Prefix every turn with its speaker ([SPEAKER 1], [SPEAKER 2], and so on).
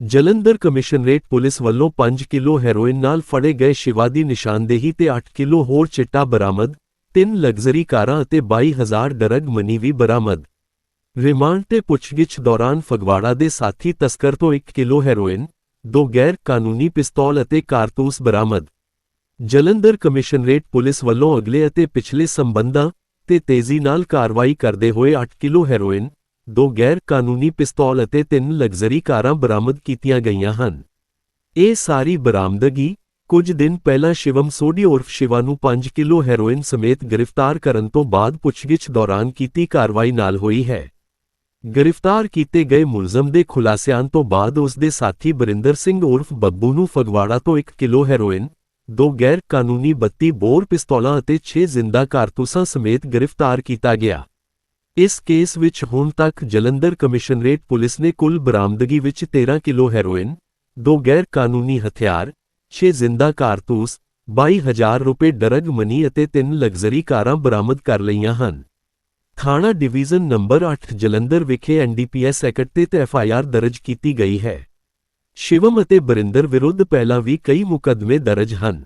[SPEAKER 1] Jalandhar commissionerate police ਵੱਲੋਂ 5 kilo heroin ਨਾਲ ਫੜੇ ਗਏ ਸ਼ਿਵਾ ਦੀ ਨਿਸ਼ਾਨਦੇਹੀ ਤੇ 8 ਕਿਲੋ ਹੋਰ ਚਿੱਟਾ ਬਰਾਮਦ, ਤਿੰਨ ਲਗਜ਼ਰੀ ਕਾਰਾਂ ਅਤੇ 22000 ਡਰਗ ਮਨੀ ਵੀ ਬਰਾਮਦ। ਰਿਮਾਂਡ ਤੇ ਪੁੱਛਗਿੱਛ ਦੌਰਾਨ ਫਗਵਾੜਾ ਦੇ ਸਾਥੀ ਤਸਕਰ ਤੋਂ 1 ਕਿਲੋ ਹੈਰੋਇਨ, ਦੋ ਗੈਰ ਕਾਨੂੰਨੀ ਪਿਸਤੌਲ ਅਤੇ ਕਾਰਤੂਸ ਬਰਾਮਦ। ਜਲੰਧਰ ਕਮਿਸ਼ਨਰੇਟ ਪੁਲਿਸ ਵੱਲੋਂ ਅਗਲੇ ਅਤੇ ਪਿਛਲੇ ਸੰਬੰਧਾਂ ਤੇ ਤੇਜ਼ੀ ਨਾਲ ਕਾਰਵਾਈ ਕਰਦੇ ਹੋਏ 8 ਕਿਲੋ ਹੈਰੋਇਨ ਦੋ ਗੈਰ ਕਾਨੂੰਨੀ ਪਿਸਤੌਲ ਅਤੇ ਤਿੰਨ ਲਗਜ਼ਰੀ ਕਾਰਾਂ ਬਰਾਮਦ ਕੀਤੀਆਂ ਗਈਆਂ ਹਨ। ਇਹ ਸਾਰੀ ਬਰਾਮਦਗੀ ਕੁਝ ਦਿਨ ਪਹਿਲਾਂ ਸ਼ਿਵਮ ਸੋਢੀ ਉਰਫ ਸ਼ਿਵਾ ਨੂੰ 5 ਕਿਲੋ ਹੈਰੋਇਨ ਸਮੇਤ ਗ੍ਰਿਫਤਾਰ ਕਰਨ ਤੋਂ ਬਾਅਦ ਪੁੱਛਗਿੱਛ ਦੌਰਾਨ ਕੀਤੀ ਕਾਰਵਾਈ ਨਾਲ ਹੋਈ ਹੈ। ਗ੍ਰਿਫਤਾਰ ਕੀਤੇ ਗਏ ਮੁਲਜ਼ਮ ਦੇ ਖੁਲਾਸਿਆਂ ਤੋਂ ਬਾਅਦ ਉਸ ਦੇ ਸਾਥੀ ਬਰਿੰਦਰ ਸਿੰਘ ਉਰਫ ਬੱਬੂ ਨੂੰ ਫਗਵਾੜਾ ਤੋਂ 1 ਕਿਲੋ ਹੈਰੋਇਨ, ਦੋ ਗੈਰ ਕਾਨੂੰਨੀ 32 ਬੋਰ ਪਿਸਤੌਲਾਂ ਅਤੇ 6 ਜ਼ਿੰਦਾ ਕਾਰਤੂਸਾਂ ਸਮੇਤ ਗ੍ਰਿਫਤਾਰ ਕੀਤਾ ਗਿਆ। ਇਸ ਕੇਸ ਵਿੱਚ ਹੁਣ ਤੱਕ ਜਲੰਧਰ ਕਮਿਸ਼ਨਰੇਟ ਪੁਲਿਸ ਨੇ ਕੁੱਲ ਬਰਾਮਦਗੀ ਵਿੱਚ 13 ਕਿਲੋ ਹੈਰੋਇਨ, ਦੋ ਗੈਰ ਕਾਨੂੰਨੀ ਹਥਿਆਰ 6 ਜ਼ਿੰਦਾ ਕਾਰਤੂਸ 22000 ਰੁਪਏ ਡਰਗ ਮਨੀ ਅਤੇ ਤਿੰਨ ਲਗਜ਼ਰੀ ਕਾਰਾਂ ਬਰਾਮਦ ਕਰ ਲਈਆਂ ਹਨ। ਥਾਣਾ ਡਿਵੀਜ਼ਨ ਨੰਬਰ 8 ਜਲੰਧਰ ਵਿਖੇ ਐਨਡੀਪੀਐਸ ਐਕਟ ਤੇ ਐਫਆਈਆਰ ਦਰਜ ਕੀਤੀ ਗਈ ਹੈ। ਸ਼ਿਵਮ ਅਤੇ ਬਰਿੰਦਰ ਵਿਰੁੱਧ ਪਹਿਲਾਂ ਵੀ ਕਈ ਮੁਕੱਦਮੇ ਦਰਜ ਹਨ।